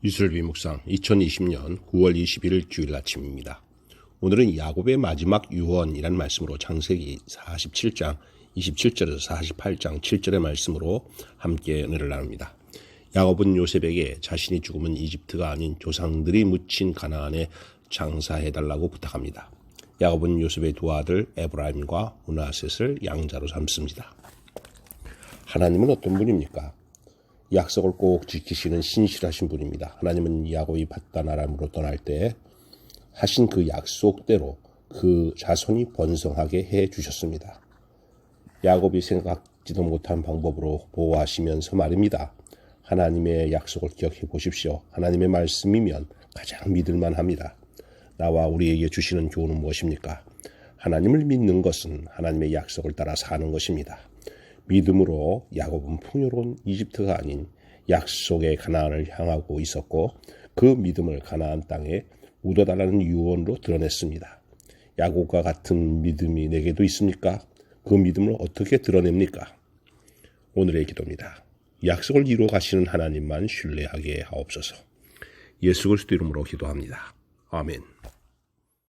이슬비 묵상 2020년 9월 21일 주일 아침입니다. 오늘은 야곱의 마지막 유언이란 말씀으로 창세기 47장 27절에서 48장 7절의 말씀으로 함께 은혜를 나눕니다. 야곱은 요셉에게 자신이 죽으면 이집트가 아닌 조상들이 묻힌 가나안에 장사해달라고 부탁합니다. 야곱은 요셉의 두 아들 에브라임과 우나셋을 양자로 삼습니다. 하나님은 어떤 분입니까? 약속을 꼭 지키시는 신실하신 분입니다. 하나님은 야곱이 바단 아람으로 떠날 때 하신 그 약속대로 그 자손이 번성하게 해 주셨습니다. 야곱이 생각지도 못한 방법으로 보호하시면서 말입니다. 하나님의 약속을 기억해 보십시오. 하나님의 말씀이면 가장 믿을만 합니다. 나와 우리에게 주시는 교훈은 무엇입니까? 하나님을 믿는 것은 하나님의 약속을 따라 사는 것입니다. 믿음으로 야곱은 풍요로운 이집트가 아닌 약속의 가나안을 향하고 있었고 그 믿음을 가나안 땅에 묻어달라는 유언으로 드러냈습니다. 야곱과 같은 믿음이 내게도 있습니까? 그 믿음을 어떻게 드러냅니까? 오늘의 기도입니다. 약속을 이루어 가시는 하나님만 신뢰하게 하옵소서. 예수 그리스도 이름으로 기도합니다. 아멘.